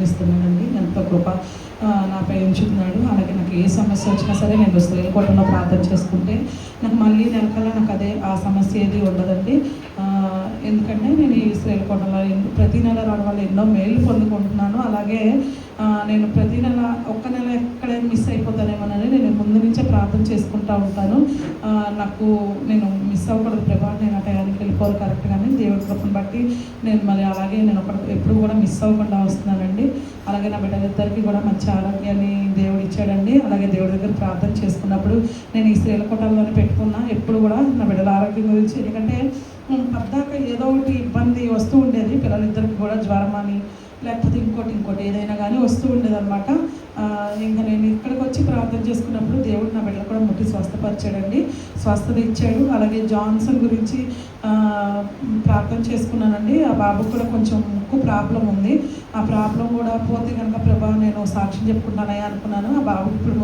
చేస్తున్నానండి ఎంతో కృప నాపై ఉంచుతున్నాడు. అలాగే నాకు ఏ సమస్య వచ్చినా సరే నేను శ్రీకోటంలో ప్రార్థన చేసుకుంటే నాకు మళ్ళీ నెలకల్లా నాకు అదే ఆ సమస్య ఏది ఉండదండి. ఎందుకంటే నేను ఈ శ్రీకోటంలో ప్రతి నెల రావడం వల్ల ఎన్నో మేలు పొందుకుంటున్నాను. అలాగే నేను ప్రతి నెల ఒక్క నెల ఎక్కడ మిస్ అయిపోతానేమోనని నేను ముందు నుంచే ప్రార్థన చేసుకుంటూ ఉంటాను. నాకు నేను మిస్ అవ్వకూడదు ప్రభా నేను ఆ టయానికి వెళ్ళిపోవాలి కరెక్ట్ కానీ దేవుడి కృపను బట్టి నేను మరి అలాగే నేను ఒక ఎప్పుడు కూడా మిస్ అవ్వకుండా వస్తున్నానండి. అలాగే నా బిడ్డలిద్దరికీ కూడా మంచి ఆరోగ్యాన్ని దేవుడు ఇచ్చాడండి. అలాగే దేవుడి దగ్గర ప్రార్థన చేసుకున్నప్పుడు నేను ఈ స్త్రీల కొట్టాలని పెట్టుకున్నా. ఎప్పుడు కూడా నా బిడ్డల ఆరోగ్యం గురించి. ఎందుకంటే పద్దాక ఏదో ఒకటి ఇబ్బంది వస్తూ ఉండేది. పిల్లలిద్దరికి కూడా జ్వరం అని లేకపోతే ఇంకోటి ఇంకోటి ఏదైనా కానీ వస్తూ ఉండేది అనమాట ఇంకా నేను ఇక్కడికి వచ్చి ప్రార్థన చేసుకున్నప్పుడు దేవుడు నా బిడ్డలు కూడా ముట్టి స్వస్థపరిచాడండి. స్వస్థత ఇచ్చాడు అలాగే జాన్సన్ గురించి ప్రార్థన చేసుకున్నానండి. ఆ బాబుకు కూడా కొంచెం ముక్కు ప్రాబ్లం ఉంది. ఆ ప్రాబ్లం కూడా పోతే కనుక ప్రభా నేను సాక్ష్యం చెప్పుకుంటానయ్యా అనుకున్నాను. ఆ బాబు ఇప్పుడు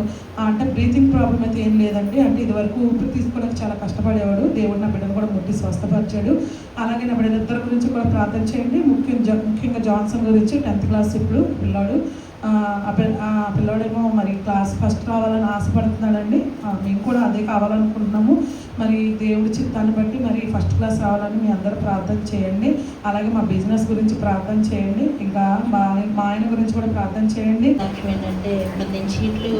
అంటే బ్రీతింగ్ ప్రాబ్లం అయితే ఏం లేదండి. అంటే ఇదివరకు ఊపిరి తీసుకోవడానికి చాలా కష్టపడేవాడు. దేవుడు నా బిడ్డను కూడా ముట్టి స్వస్థపరిచాడు. అలాగే నా బిడ్డలిద్దరి గురించి కూడా ప్రార్థన చేయండి. ముఖ్యంగా ముఖ్యంగా జాన్సన్ గురించి టెన్త్ క్లాస్ ఇప్పుడు పిల్లాడు. ఆ, పిల్ల ఆ పిల్లోడేమో మరి క్లాస్ ఫస్ట్ రావాలని ఆశపడుతున్నాడండి. మేము కూడా అదే కావాలనుకుంటున్నాము. మరి దేవుడి చిత్తాన్ని బట్టి మరి ఫస్ట్ క్లాస్ రావాలని మీ అందరూ ప్రార్థన చేయండి. అలాగే మా బిజినెస్ గురించి ప్రార్థన చేయండి. ఇంకా మా మా ఆయన గురించి కూడా ప్రార్థన చేయండి. సాక్ష్యం ఏంటంటే ఇప్పుడు నేను చీట్లు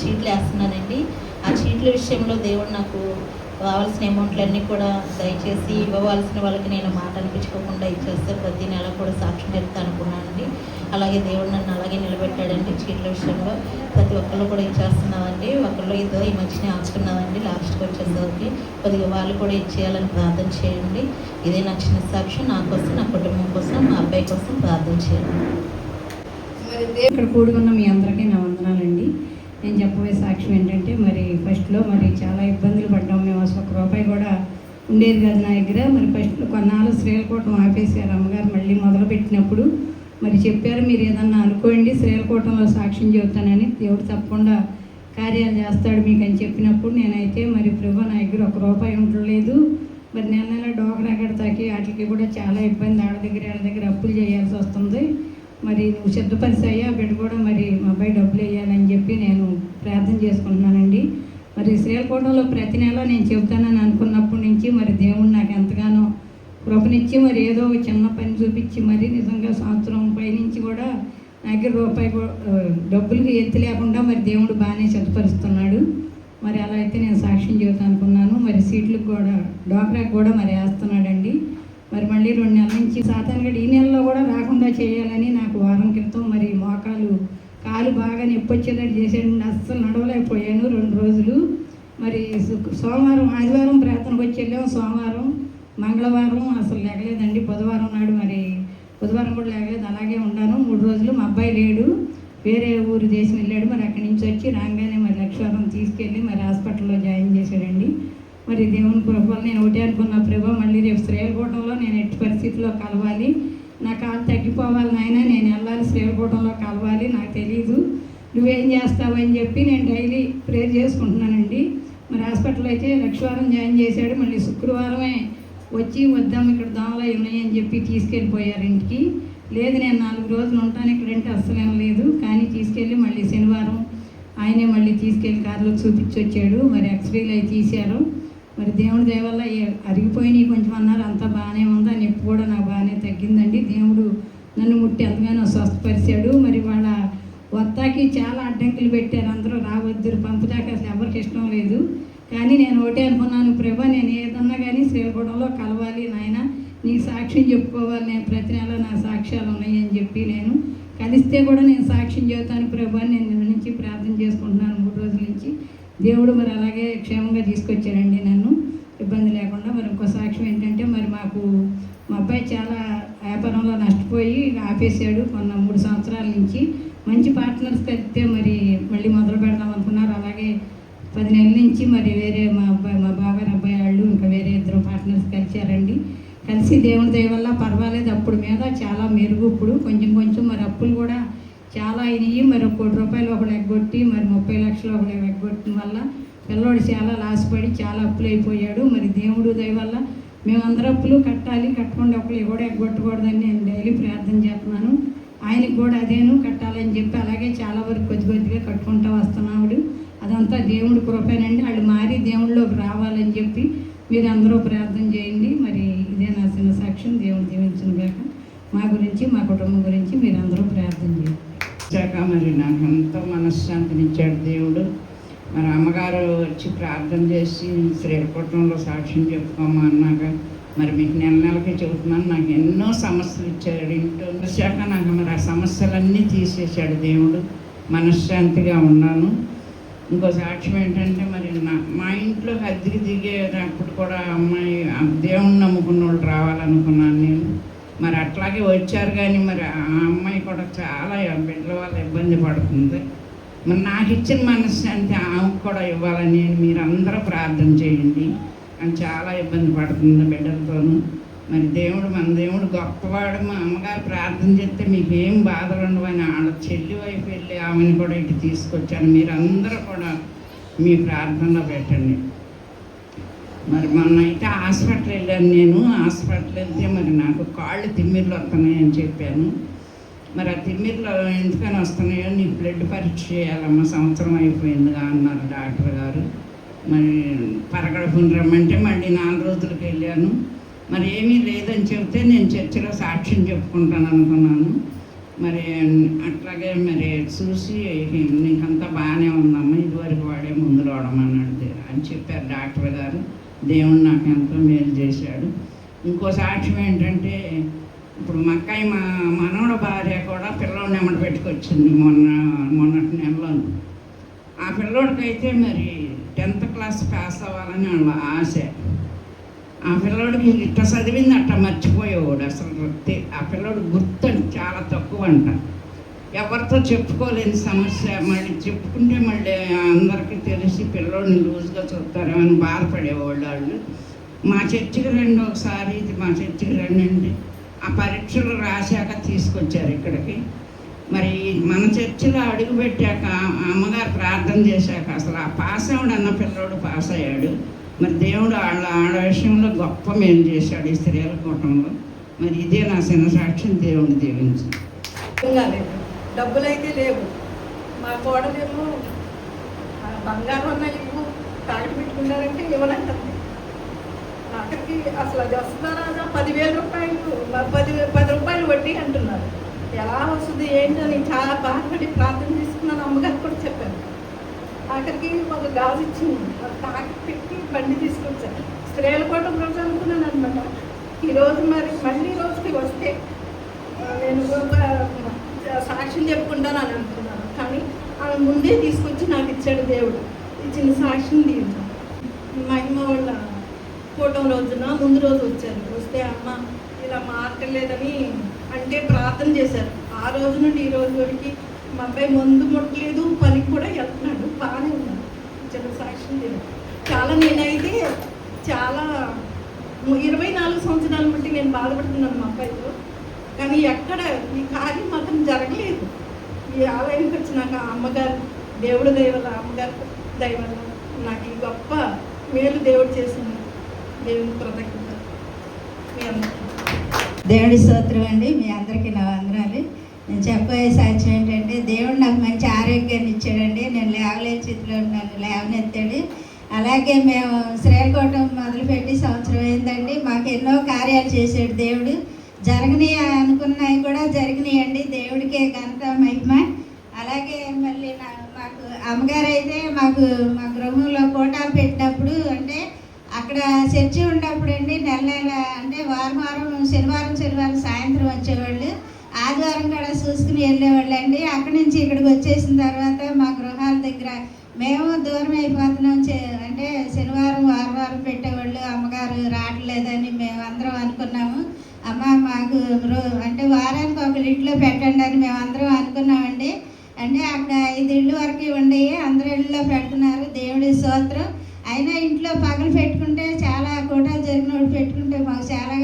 చీట్లు వేస్తున్నానండి. ఆ చీట్ల విషయంలో దేవుడు నాకు కావాల్సిన అమౌంట్లన్నీ కూడా దయచేసి ఇవ్వవలసిన వాళ్ళకి నేను మాట అనిపించుకోకుండా ఇచ్చేస్తే ప్రతి నెల కూడా సాక్ష్యం చెప్తా అనుకున్నానండి అలాగే దేవుడు నన్ను అలాగే నిలబెట్టాడండి చీట్ల విషయంలో. ప్రతి ఒక్కళ్ళు కూడా ఇచ్చేస్తున్నామండి. ఒకళ్ళు ఇద్దరు ఈ మధ్యనే ఆచుకున్నామండి లాస్ట్కి వచ్చేసరికి కొద్దిగా వాళ్ళు కూడా ఇచ్చేయాలని ప్రార్థన చేయండి. ఇదే నా చిన్న సాక్ష్యం. నా కోసం నా కుటుంబం కోసం మా అబ్బాయి కోసం ప్రార్థన చేయండి. ఇక్కడ కూడుకున్న మీ అందరికీ నా వందనాలండి. నేను చెప్పబోయే సాక్ష్యం ఏంటంటే మరి ఫస్ట్లో మరి చాలా ఇబ్బందులు పడ్డాం. రూపాయి కూడా ఉండేది కాదు నా దగ్గర. మరి ఫస్ట్ కొన్నాళ్ళు శ్రీలకోటం ఆపేశారు అమ్మగారు మళ్ళీ మొదలుపెట్టినప్పుడు. మరి చెప్పారు మీరు ఏదన్నా అనుకోండి శ్రీలకోటంలో సాక్ష్యం చెబుతానని. దేవుడు తప్పకుండా కార్యాలు చేస్తాడు మీకు అని చెప్పినప్పుడు నేనైతే మరి ప్రభు నా దగ్గర ఒక రూపాయి ఉండలేదు. మరి నిన్న డోకరా కడతాకి వాటికి కూడా చాలా ఇబ్బంది. ఆడ దగ్గర ఆడ దగ్గర అప్పులు చేయాల్సి వస్తుంది. మరి నువ్వు సిద్ధపరిచాయి? ఆ బిడ్డ కూడా మరి మా అబ్బాయి డబ్బులు వేయాలని చెప్పి నేను ప్రార్థన చేసుకుంటున్నానండి. మరి శ్రీలకోటంలో ప్రతి నెల నేను చెబుతానని అనుకున్నప్పటి నుంచి మరి దేవుడు నాకు ఎంతగానో కృపనిచ్చి మరి ఏదో ఒక చిన్న పని చూపించి మరి నిజంగా సంవత్సరం పైనుంచి కూడా నా దగ్గర రూపాయి కూ- డబ్బులకి ఎత్తి లేకుండా మరి దేవుడు బాగానే చదుపరుస్తున్నాడు మరి అలా అయితే నేను సాక్ష్యం చెబుతాను అనుకున్నాను. మరి సీట్లకు కూడా డోక్రాకి కూడా మరి వేస్తున్నాడండి. మరి మళ్ళీ రెండు నెలల నుంచి సాధారణంగా ఈ నెలలో కూడా రాకుండా చేయాలని నాకు వారం క్రితం మరి మోకాలు కాలు బాగా నొప్పి వచ్చేటట్టు చేసాడు అస్సలు నడవలేకపోయాను రెండు రోజులు. మరి సోమవారం ఆదివారం ప్రార్థనకు వచ్చి వెళ్ళాం సోమవారం మంగళవారం అసలు లేగలేదండి. బుధవారం నాడు మరి బుధవారం కూడా లేగలేదు. అలాగే ఉన్నాను. మూడు రోజులు మా అబ్బాయి లేడు. వేరే ఊరు దేశం వెళ్ళాడు. మరి అక్కడి నుంచి వచ్చి రాగానే మరి లక్ష్వారం తీసుకెళ్ళి మరి హాస్పిటల్లో జాయిన్ చేశాడండి. మరి దేవుని కృపలు నేను ఒకటే అనుకున్న ప్రభా మళ్ళీ రేపు శ్రేయలకోటంలో నేను ఎట్టి పరిస్థితుల్లో కలవాలి. నా కాలు తగ్గిపోవాలి నాయన నేను వెళ్ళాలి శ్రీవకూటంలో కలవాలి నాకు తెలియదు నువ్వేం చేస్తావని చెప్పి నేను డైలీ ప్రేర్ చేసుకుంటున్నానండి. మరి హాస్పిటల్ అయితే లక్షవారం జాయిన్ చేశాడు మళ్ళీ శుక్రవారమే వచ్చి వద్దాం ఇక్కడ దోమలు ఉన్నాయని చెప్పి తీసుకెళ్ళిపోయారు ఇంటికి. లేదు నేను నాలుగు రోజులు ఉంటాను ఇక్కడంటే అస్సలు లేదు. కానీ తీసుకెళ్ళి మళ్ళీ శనివారం ఆయనే మళ్ళీ తీసుకెళ్ళి కారులో చూపించి వచ్చాడు మరి ఎక్స్రేలు అవి తీశారు. మరి దేవుడి దయ వల్ల అరిగిపోయినాయి కొంచెం అన్నారు అంతా బాగానే ఉంది అని ఎప్పుడు కూడా నాకు బాగానే తగ్గిందండి దేవుడు నన్ను ముట్టి ఎంతగానో స్వస్థపరిచాడు మరి వాళ్ళ వత్తాకి చాలా అడ్డంకులు పెట్టారు అందరూ రావద్దు పంపుదాకా అసలు ఎవరికి ఇష్టం లేదు కానీ నేను ఒకటే అనుకున్నాను ప్రభా నేను ఏదన్నా కానీ శ్రీలగూడెంలో కలవాలి నాయన నీకు సాక్ష్యం చెప్పుకోవాలి నేను ప్రతి నెల నా సాక్ష్యాలు ఉన్నాయని చెప్పి నేను కలిస్తే కూడా నేను సాక్ష్యం చెబుతాను ప్రభా అని నేను నిన్న నుంచి ప్రార్థన చేసుకుంటున్నాను మూడు రోజుల నుంచి దేవుడు మరి అలాగే క్షేమంగా తీసుకొచ్చాడండి నన్ను ఇబ్బంది లేకుండా మరి ఇంకో సాక్ష్యం ఏంటంటే మరి మాకు మా అబ్బాయి చాలా వ్యాపారంలో నష్టపోయి ఆపేశాడు. మొన్న మూడు సంవత్సరాల నుంచి మంచి పార్ట్నర్స్ కలిస్తే మరి మళ్ళీ మొదలు పెడదాం అనుకున్నారు. అలాగే పది నెలల నుంచి మరి వేరే మా అబ్బాయి మా బాబాయ్ అబ్బాయి వాళ్ళు ఇంకా వేరే ఇద్దరు పార్ట్నర్స్ కలిశారండి. కలిసి దేవుని దయ వల్ల పర్వాలేదు. అప్పుడు మీద చాలా మెరుగు ఇప్పుడు. కొంచెం కొంచెం మరి అప్పులు కూడా చాలా అయినాయి. మరి ఒక కోటి రూపాయలు ఒకడు ఎగ్గొట్టి మరి ముప్పై లక్షలు ఒకడు ఎగ్గొట్టడం వల్ల పిల్లోడు చాలా లాసపడి చాలా అప్పులు అయిపోయాడు. మరి దేవుడు దయ వల్ల మేమందరం అప్పులు కట్టాలి కట్టకుండా అప్పులు ఎవడో ఎగ్గొట్టకూడదని నేను డైలీ ప్రార్థన చేస్తున్నాను. ఆయనకు కూడా అదేను కట్టాలని చెప్పి అలాగే చాలా వరకు కొద్ది కొద్దిగా కట్టుకుంటూ వస్తున్నాడు అదంతా దేవుడి కృపేనండి. వాళ్ళు మారి దేవుళ్ళలోకి రావాలని చెప్పి మీరు అందరూ ప్రార్థన చేయండి. మరి ఇదే నా చిన్న సాక్ష్యం. దేవుడు దీవించిన గాక మా గురించి మా కుటుంబం గురించి మీరు అందరూ ప్రార్థన చేయండి. మరి నాకు ఎంతో మనశ్శాంతినిచ్చాడు దేవుడు. మరి అమ్మగారు వచ్చి ప్రార్థన చేసి శ్రీకుటుంబంలో సాక్ష్యం చెప్పుకోమా అన్నాక మరి మీకు నెల నెలకి చెబుతున్నాను నాకు ఎన్నో సమస్యలు ఇచ్చాడు. ఇంట్లో వచ్చాక నాకు మరి ఆ సమస్యలన్నీ తీసేశాడు దేవుడు. మనశ్శాంతిగా ఉన్నాను. ఇంకో సాక్ష్యం ఏంటంటే మరి నా మా ఇంట్లో అద్దెకి దిగేటప్పుడు కూడా అమ్మాయి దేవుణ్ణి నమ్ముకున్న వాళ్ళు రావాలనుకున్నాను నేను. మరి అట్లాగే వచ్చారు కానీ మరి ఆ అమ్మాయి కూడా చాలా బిడ్డల వాళ్ళ ఇబ్బంది పడుతుంది. మరి నాకు ఇచ్చిన మనశ్శాంతి ఆమెకు కూడా ఇవ్వాలని నేను మీరు అందరూ ప్రార్థన చేయండి. అని చాలా ఇబ్బంది పడుతుంది బిడ్డలతోనూ. మరి దేవుడు మన దేవుడు గొప్పవాడు మా అమ్మగారు ప్రార్థన చేస్తే మీకేం బాధలు ఉండవని ఆడ చెల్లి వైపు వెళ్ళి ఆమెను కూడా ఇటు తీసుకొచ్చాను. మీరందరూ కూడా మీ ప్రార్థనలో పెట్టండి. మరి మొన్న అయితే హాస్పిటల్ వెళ్ళాను నేను. హాస్పిటల్ వెళ్తే మరి నాకు కాళ్ళు తిమ్మిర్లు వస్తున్నాయని చెప్పాను. మరి ఆ తిమ్మిర్లు ఎందుకని వస్తున్నాయో నీ బ్లడ్ పరీక్ష చేయాలమ్మా సంవత్సరం అయిపోయిందిగా అన్నారు డాక్టర్ గారు. మరి పరగడపుని రమ్మంటే మళ్ళీ నాలుగు రోజులకు వెళ్ళాను. మరి ఏమీ లేదని చెబితే నేను చర్చిలో సాక్ష్యం చెప్పుకుంటాను అనుకున్నాను. మరి అట్లాగే మరి చూసి నీకంతా బాగానే ఉందమ్మా ఇదివరకు వాడే ముందు వాడమన్నాడు అని చెప్పారు డాక్టర్ గారు. దేవుడు నాకు ఎంతో మేలు చేశాడు. ఇంకో సాక్ష్యం ఏంటంటే ఇప్పుడు మా అక్కయ్య మా మనవడ భార్య కూడా పిల్లోడిని ఎమ్మడి పెట్టుకొచ్చింది మొన్న మొన్నటి నెలలో ఆ పిల్లోడికైతే మరి టెన్త్ క్లాస్ పాస్ అవ్వాలని వాళ్ళ ఆశ. ఆ పిల్లోడికి ఇట్ట చదివింది అట్ట మర్చిపోయేవాడు అసలు. తె- ఆ పిల్లోడు గుర్తు చాలా తక్కువ అంట ఎవరితో చెప్పుకోలేని సమస్య మళ్ళీ చెప్పుకుంటే మళ్ళీ అందరికీ తెలిసి పిల్లోడిని లూజ్గా చూస్తారేమని అని బాధపడేవాళ్ళు వాళ్ళు. మా చర్చికి రండి ఒకసారి ఇది మా చర్చికి రండి ఆ పరీక్షలు రాశాక తీసుకొచ్చారు ఇక్కడికి. మరి మన చర్చిలో అడుగు పెట్టాక అమ్మగారు ప్రార్థన చేశాక అసలు ఆ పాస్ అవుడు అన్న పిల్లోడు పాస్ అయ్యాడు మరి దేవుడు వాళ్ళ ఆడ విషయంలో గొప్ప మేలు చేశాడు ఈ స్త్రీల కూటంలో మరి ఇదే నా చిన్న సాక్ష్యం దేవుని దీవించు. డబ్బులైతే లేవు డబ్బులు అయితే లేవు. మా కోడలేమో బంగారం అన్న ఇవ్వు తాగి పెట్టుకున్నారంటే ఇవ్వనంటే అక్కడికి అసలు అది వస్తుందా పదివేల రూపాయలు పది పది రూపాయలు వడ్డీ అంటున్నారు. ఎలా వస్తుంది ఏంటని చాలా బాధపడి ప్రార్థన చేసుకున్నాను అమ్మగారు కూడా చెప్పాను ఆఖరికి ఒక గాజు ఇచ్చింది తాకి పెట్టి బండి తీసుకొచ్చాను స్త్రీల కోటం రోజు అనుకున్నాను అనమాట ఈరోజు మరి మళ్ళీ రోజుకి వస్తే నేను ఒక సాక్ష్యం చెప్పుకుంటాను అని అనుకున్నాను. కానీ ఆమె ముందే తీసుకొచ్చి నాకు ఇచ్చాడు దేవుడు. ఇచ్చిన సాక్ష్యం దీంట్లో మహిమ వాళ్ళ కూటం రోజున ముందు రోజు వచ్చారు. వస్తే అమ్మ ఇలా మారటలేదని అంటే ప్రార్థన చేశారు. ఆ రోజు నుండి ఈ రోజు వరకు మా అబ్బాయి మందు ముట్టలేదు పనికి కూడా వెళ్తున్నాడు బాగానే ఉన్నాడు. చిన్న సాక్ష్యం లేదు. చాలా నేనైతే చాలా ఇరవై నాలుగు సంవత్సరాల బట్టి నేను బాధపడుతున్నాను మా అబ్బాయితో. కానీ ఎక్కడ ఈ కార్యం మాత్రం జరగలేదు. ఈ ఆలయానికి వచ్చినాక ఆ అమ్మగారు దేవుడు దయవల్ల అమ్మగారు దయవల్ల నాకు ఈ గొప్ప మేలు దేవుడు చేసింది. దేవుని కృతజ్ఞత దేవుడి స్తోత్రం అండి. మీ అందరికీ నా వందనాలు. నేను చెప్పబోయే సాక్ష్యం ఏంటంటే దేవుడు నాకు మంచి ఆరోగ్యాన్ని ఇచ్చాడండి. నేను లేవలే స్థితిలో ఉన్నాను. లేవనెత్తాడు. అలాగే మేము శ్రీకోటం మొదలుపెట్టి సంవత్సరం అయిందండి. మాకు ఎన్నో కార్యాలు చేశాడు దేవుడు. జరగని అనుకున్నవి కూడా జరిగినాయండి. దేవుడికే ఘనత మహిమ. అలాగే మళ్ళీ నా మాకు అమ్మగారు అయితే మాకు మా గృహంలో కోటాలు పెట్టినప్పుడు అంటే అక్కడ చర్చి ఉన్నప్పుడండి నెల నెల అంటే వారం వారం శనివారం శనివారం సాయంత్రం వచ్చేవాళ్ళు. ఆదివారం కూడా చూసుకుని వెళ్ళేవాళ్ళు అండి అక్కడి నుంచి ఇక్కడికి వచ్చేసిన తర్వాత మా గృహాల దగ్గర మేము దూరం అయిపోతున్నాం. అంటే శనివారం వారం వారం పెట్టేవాళ్ళు. అమ్మగారు రావట్లేదని మేము అందరం అనుకున్నాము. అమ్మ మాకు అంటే వారానికి ఒక ఇంట్లో పెట్టండి అని మేము అందరం అనుకున్నామండి. అంటే అక్కడ ఐదు ఇళ్ళు వరకు ఉండయి అందరు ఇళ్ళలో పెడుతున్నారు. దేవుడి స్తోత్రం. అయినా ఇంట్లో పగలు పెట్టుకుంటే చాలా కూడా జరిగినప్పుడు పెట్టుకుంటే మాకు చాలా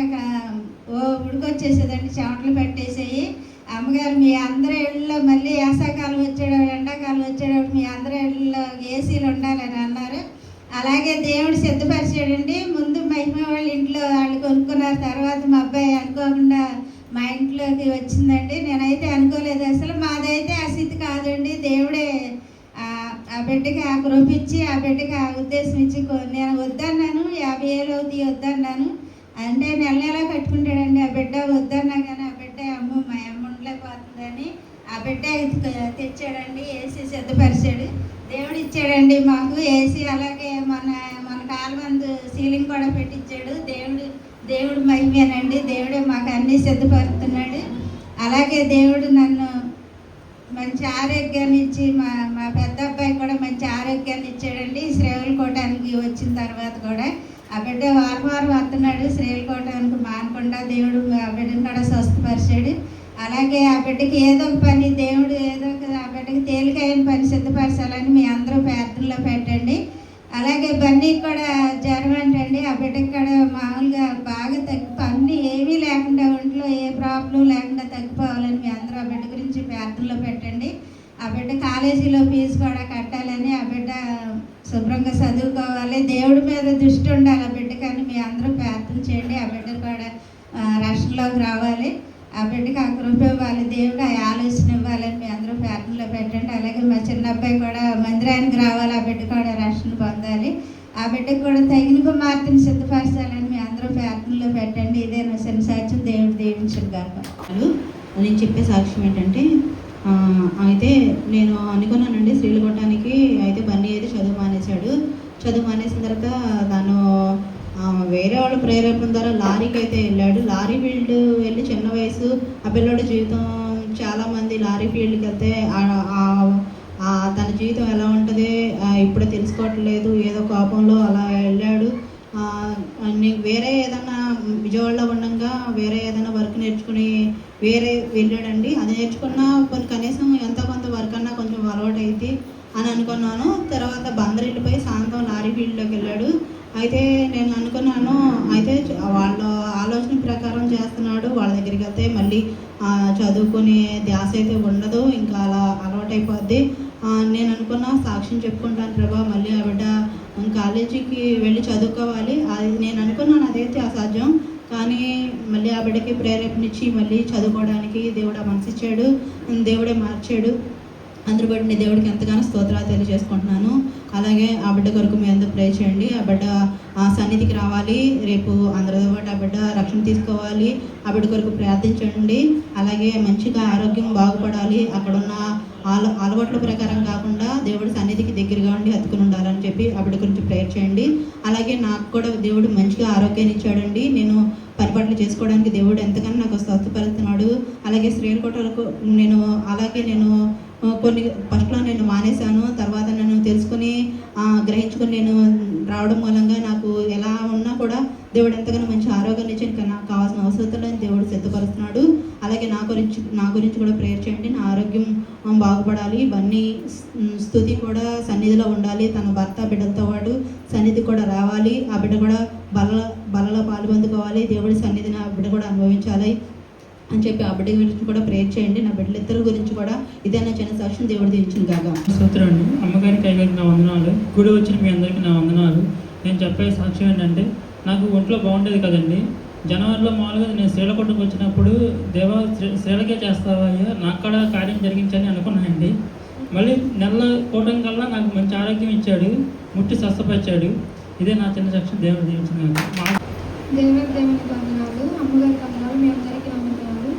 ఓ ఉడికొచ్చేసేదండి. చెమటలు పెట్టేసేయి. అమ్మగారు మీ అందరి ఇళ్ళలో మళ్ళీ వేసాకాలం వచ్చేటప్పుడు ఎండాకాలం వచ్చేటప్పుడు మీ అందరి ఇళ్ళలో ఏసీలు ఉండాలని అన్నారు. అలాగే దేవుడు సిద్ధపరిచాడండి. ముందు మహిమ వాళ్ళ ఇంట్లో వాళ్ళు కొనుక్కున్నారు. తర్వాత మా అబ్బాయి అనుకోకుండా మా ఇంట్లోకి వచ్చిందండి. నేనైతే అనుకోలేదు. అసలు మాదైతే పరిస్థితి కాదండి. దేవుడే ఆ- బిడ్డకి ఆ కృప ఇచ్చి ఆ బిడ్డకి ఆ ఉద్దేశం ఇచ్చి నేను వద్దన్నాను యాభై ఏళ్ళు అవుతాయి వద్దన్నాను. అంటే నెల నెల కట్టుకుంటాడండి ఆ బిడ్డ వద్దన్నా కానీ ఆ బిడ్డ అమ్మ మా అమ్మ ఉండలేకపోతుందని ఆ బిడ్డ తెచ్చాడండి ఏసీ సిద్ధపరిచాడు. దేవుడు ఇచ్చాడండి మాకు ఏసీ అలాగే మన మన కాలువందు సీలింగ్ కూడా పెట్టించాడు దేవుడు దేవుడు మహిమేనండి. దేవుడే మాకు అన్నీ సిద్ధపరుస్తున్నాడు అలాగే దేవుడు నన్ను మంచి ఆరోగ్యాన్ని ఇచ్చి మా మా పెద్ద అబ్బాయి కూడా మంచి ఆరోగ్యాన్ని ఇచ్చాడండి. శ్రేవులకోటానికి వచ్చిన తర్వాత కూడా ఆ బిడ్డ వారం వారం వస్తున్నాడు శ్రేవులకోటానికి మానకుండా దేవుడు ఆ బిడ్డను కూడా స్వస్థపరిచాడు. అలాగే ఆ బిడ్డకి ఏదో ఒక పని దేవుడు ఏదో ఒక ఆ బిడ్డకి తేలికైన పని సిద్ధపరచాలని మీ అందరూ ప్రార్థనలో పెట్టండి. అలాగే బన్నీ కూడా జ్వరం అంటండి ఆ బిడ్డకి కూడా మామూలుగా బాగా తగ్గి అన్ని ఏమీ లేకుండా ఒంట్లో ఏ ప్రాబ్లం లేకుండా తగ్గిపోవాలని మీ అందరూ ఆ బిడ్డ గురించి ప్రార్థనలో పెట్టండి. ఆ బిడ్డ కాలేజీలో ఫీజు కూడా కట్టాలని ఆ బిడ్డ శుభ్రంగా చదువుకోవాలి. దేవుడి మీద దృష్టి ఉండాలి ఆ బిడ్డ కానీ. మీ అందరూ ప్రార్థన చేయండి. ఆ బిడ్డ కూడా రక్షణలోకి రావాలి. ఆ బిడ్డకి ఆ కృప ఇవ్వాలి. దేవుడు ఆ ఆలోచన ఇవ్వాలని మీ అందరూ ప్రార్థనలో పెట్టండి. అలాగే మా చిన్న అబ్బాయి కూడా మందిరానికి రావాలి. ఆ బిడ్డ కూడా రక్షణ పొందాలి. ఆ బిడ్డకు కూడా తగిన కుమార్తెను సిద్ధపరచాలని మీ అందరూ ప్రార్థనలో పెట్టండి. ఇదే నా చిన్న సాధ్యం దేవుడు దీవించడు కాక నేను చెప్పే సాక్ష్యం ఏంటంటే అయితే నేను అనుకున్నానండి స్త్రీలు కొట్టడానికి అయితే బన్నీ అయితే చదువు మానేశాడు. చదువు మానేసిన తర్వాత తను వేరే వాళ్ళ ప్రేరేపణ ద్వారా లారీకి అయితే వెళ్ళాడు. లారీ ఫీల్డ్ వెళ్ళి చిన్న వయసు ఆ పిల్లోడి జీవితం చాలామంది లారీ ఫీల్డ్కి వెళ్తే తన జీవితం ఎలా ఉంటుంది ఇప్పుడు తెలుసుకోవట్లేదు ఏదో కోపంలో అలా వెళ్ళాడు. నేను వేరే ఏదైనా విజయవాడలో ఉండగా వేరే ఏదైనా వర్క్ నేర్చుకుని వేరే వెళ్ళాడండి. అది నేర్చుకున్నా కొన్ని కనీసం ఎంత కొంత వర్క్ అన్నా కొంచెం అలవాటు అయితే అని అనుకున్నాను. తర్వాత బందరిల్లిపోయి సాయంత్రం లారీ ఫీల్డ్లోకి వెళ్ళాడు. అయితే నేను అనుకున్నాను అయితే వాళ్ళ ఆలోచన ప్రకారం చేస్తున్నాడు. వాళ్ళ దగ్గరికి వెళ్తే మళ్ళీ చదువుకునే ధ్యాస అయితే ఉండదు. ఇంకా అలా అలవాటైపోద్ది నేను అనుకున్న సాక్ష్యం చెప్పుకుంటాను ప్రభా. మళ్ళీ ఆ బిడ్డ కాలేజీకి వెళ్ళి చదువుకోవాలి. అది నేను అనుకున్నాను అదైతే అసాధ్యం. కానీ మళ్ళీ ఆ బిడ్డకి ప్రేరేపణిచ్చి మళ్ళీ చదువుకోవడానికి దేవుడు ఆ మనసు ఇచ్చాడు. దేవుడే మార్చాడు. అందరు బట్టి నేను దేవుడికి ఎంతగానో స్తోత్రాలు తెలియజేసుకుంటున్నాను. అలాగే ఆ బిడ్డ కొరకు మీ అందరూ ప్రే చేయండి. ఆ బిడ్డ ఆ సన్నిధికి రావాలి. రేపు అందరితో పాటు ఆ బిడ్డ రక్షణ తీసుకోవాలి. ఆ బిడ్డ కొరకు ప్రార్థించండి. అలాగే మంచిగా ఆరోగ్యం బాగుపడాలి. అక్కడున్న ఆల అలవాట్ల ప్రకారం కాకుండా దేవుడు దగ్గరగా ఉండి అతుకుని ఉండాలని చెప్పి ఆవిడ గురించి ప్రేయర్ చేయండి. అలాగే నాకు కూడా దేవుడు మంచిగా ఆరోగ్యాన్ని ఇచ్చాడండి. నేను పరిపాట్లు చేసుకోవడానికి దేవుడు ఎంతగానో నాకు స్వస్థపరుస్తున్నాడు అలాగే శ్రీలకోటలకు నేను అలాగే నేను కొన్ని ఫస్ట్లో నేను మానేశాను. తర్వాత నేను తెలుసుకుని గ్రహించుకుని నేను రావడం మూలంగా నాకు ఎలా ఉన్నా కూడా దేవుడు ఎంతగానో మంచి ఆరోగ్యాన్ని ఇచ్చి నాకు కావాల్సిన అవసరం దేవుడు సిద్ధపరుస్తున్నాడు. అలాగే నా గురించి నా గురించి కూడా ప్రేయర్ చేయండి. నా ఆరోగ్యం బాగుపడాలి. బన్నీ స్థుతి కూడా సన్నిధిలో ఉండాలి. తన భర్త బిడ్డలతో పాటు సన్నిధి కూడా రావాలి. ఆ బిడ్డ కూడా బల బలలో పాల్పొందుకోవాలి. దేవుడి సన్నిధిని ఆ బిడ్డ కూడా అనుభవించాలి అని చెప్పి ఆ బిడ్డ గురించి కూడా ప్రేయర్ చేయండి. నా బిడ్డలిద్దరి గురించి కూడా ఇదే నా చిన్న సాక్ష్యం దేవుడు దించిన కాగా సూత్రం అండి అమ్మగారికి నా వందనాలు. గుడి వచ్చిన మీ అందరికీ నా వందనాలు. నేను చెప్పే సాక్ష్యం ఏంటంటే నాకు ఒంట్లో బాగుండేది కదండి. జనవరిలో మామూలుగా నేను శ్రీలకొట్టకు వచ్చినప్పుడు దేవా శ్రీ శ్రీలకే చేస్తావా అయ్యా? నాకు కూడా కార్యం జరిగించని అనుకున్నానండి. మళ్ళీ నెల కూడడం కల్లా నాకు మంచి ఆరోగ్యం ఇచ్చాడు ముట్టి స్వస్థపరిచాడు. ఇదే నా చిన్న సాక్షి దేవుడు దీవించిన దేవుడు దేవునికి వందనాలు. అమ్మగారికి వందనాలు. మీ అందరికీ వందనాలు.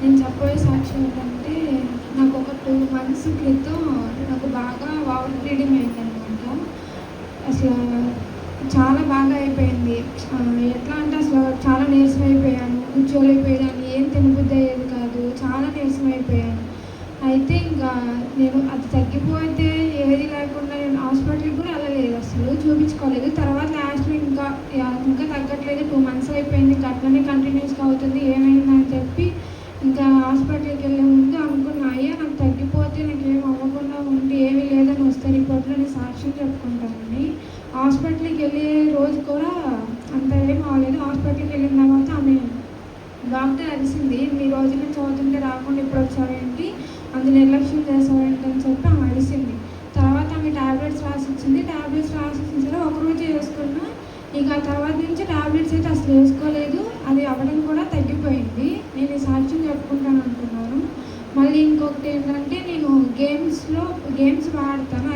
నేను చెప్పబోయే సాక్ష్యం ఏంటంటే నాకు ఒక టూ మంత్స్ క్రితం నాకు బాగా ఓవర్ బ్లీడింగ్ అయిందనమాట. అసలు చాలా బాగా అయిపోయింది. ఎట్లా అంటే అసలు చాలా నీరసం అయిపోయాను కూర్చోలేకపోయాను ఏం తినబుద్ధి అయ్యేది కాదు చాలా నీరసం అయిపోయాను అయితే ఇంకా నేను అది తగ్గిపోతే ఏది లేకుండా నేను హాస్పిటల్కి కూడా వెళ్ళలేదు అసలు చూపించుకోలేదు. తర్వాత లాస్ట్లో ఇంకా ఇంకా తగ్గట్లేదు. టూ మంత్స్ అయిపోయింది అట్లనే కంటిన్యూస్గా అవుతుంది ఏమైందని చెప్పి ఇంకా హాస్పిటల్కి వెళ్ళే ముందు అనుకున్నా అయ్యా నాకు తగ్గిపోతే నాకు ఏం అవ్వకూడదు ఉండి ఏమీ లేదని వస్తే రిపోర్ట్లో నేను సాక్ష్యం చెప్పుకుంటానని హాస్పిటల్కి వెళ్ళే రోజు కూడా అంత ఏం అవ్వలేదు. హాస్పిటల్కి వెళ్ళిన తర్వాత ఆమె డాక్టర్ అరిసింది మీ రోజు నుంచి అవుతుంటే రాకుండా ఇప్పుడు వచ్చావేంటి అంత నిర్లక్ష్యం చేసావేంటి అని చెప్పి ఆమె అరిసింది. తర్వాత ఆమె టాబ్లెట్స్ రాసి ఇచ్చింది టాబ్లెట్స్ రాసి ఇచ్చిన సరే ఒక రోజు వేసుకున్నా ఇక ఆ తర్వాత నుంచి టాబ్లెట్స్ అయితే అసలు వేసుకోలేదు. అది అవ్వడం కూడా తగ్గిపోయింది. నేను ఈ సాక్ష్యం చెప్పుకుంటాను అనుకున్నాను. మళ్ళీ ఇంకొకటి ఏంటంటే నేను గేమ్స్లో గేమ్స్ ఆడతాను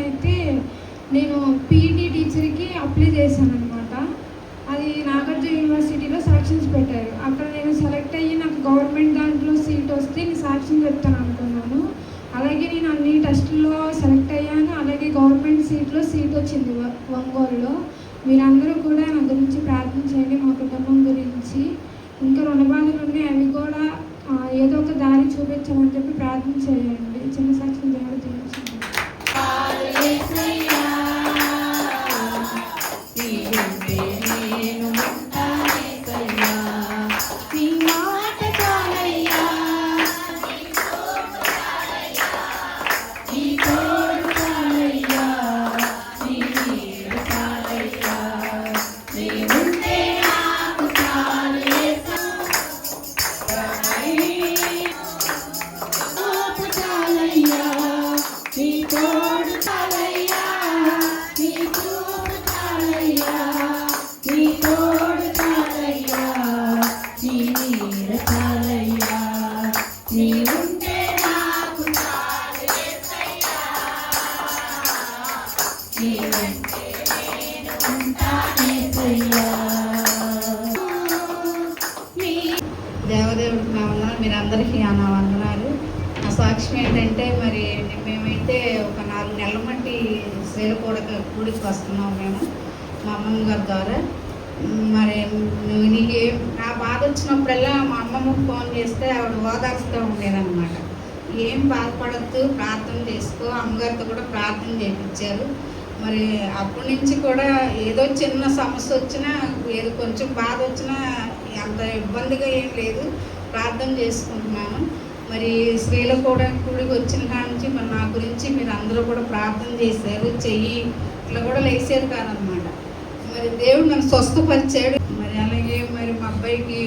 왕과 దేవదేవుడికి నా వందనాలు మీరు అందరికీ నా వందనాలు ఆ సాక్ష్యం ఏంటంటే మరి మేమైతే ఒక నాలుగు నెలల మట్టి శ్రీలకూడ కూడికి వస్తున్నాం మేము మా అమ్మమ్మ గారి ద్వారా. మరి నీకు నా బాధ వచ్చినప్పుడల్లా మా అమ్మమ్మకు ఫోన్ చేస్తే ఆవిడ ఓదార్స్తూ ఉండేదన్నమాట. ఏం బాధపడద్దు ప్రార్థన చేసుకో. అమ్మగారితో కూడా ప్రార్థన చేయించారు మరి అప్పటి నుంచి కూడా ఏదో చిన్న సమస్య వచ్చినా ఏదో కొంచెం బాధ వచ్చినా అంత ఇబ్బందిగా ఏం లేదు. ప్రార్థన చేసుకుంటున్నాను. మరి స్త్రీలు కూడా గుడికి వచ్చిన కాడ నుంచి మరి నా గురించి మీరు అందరూ కూడా ప్రార్థన చేశారు. చెయ్యి ఇట్లా కూడా లేచారు కాదనమాట దేవుడు నన్ను స్వస్థపరిచాడు. మరి అలాగే మరి మా అబ్బాయికి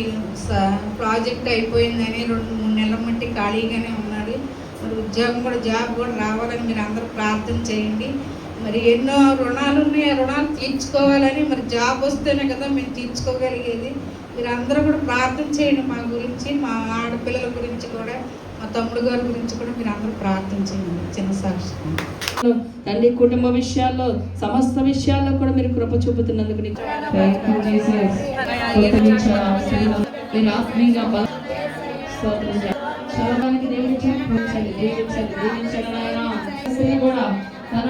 ప్రాజెక్ట్ అయిపోయిందని రెండు మూడు నెలల మట్టి ఖాళీగానే ఉన్నాడు. మరి ఉద్యోగం కూడా జాబ్ కూడా రావాలని మీరు అందరూ ప్రార్థన చేయండి. మరి ఎన్నో రుణాలు ఉన్నాయి ఆ రుణాలు తీర్చుకోవాలని మరి జాబ్ వస్తేనే కదా మేము తీర్చుకోగలిగేది. మీరు అందరూ కూడా ప్రార్థన చేయండి మా గురించి మా ఆడపిల్లల గురించి కూడా మా తమ్ముడు గారి గురించి కూడా మీరు అందరూ ప్రార్థన చేయండి. చిన్న సాక్షి తండ్రి కుటుంబ విషయాల్లో సమస్త విషయాల్లో కూడా మీరు కృప చూపుతున్నందుకు. మీరు ఆత్మీయంగా. చదవడానికి దేవుడి కూడా తన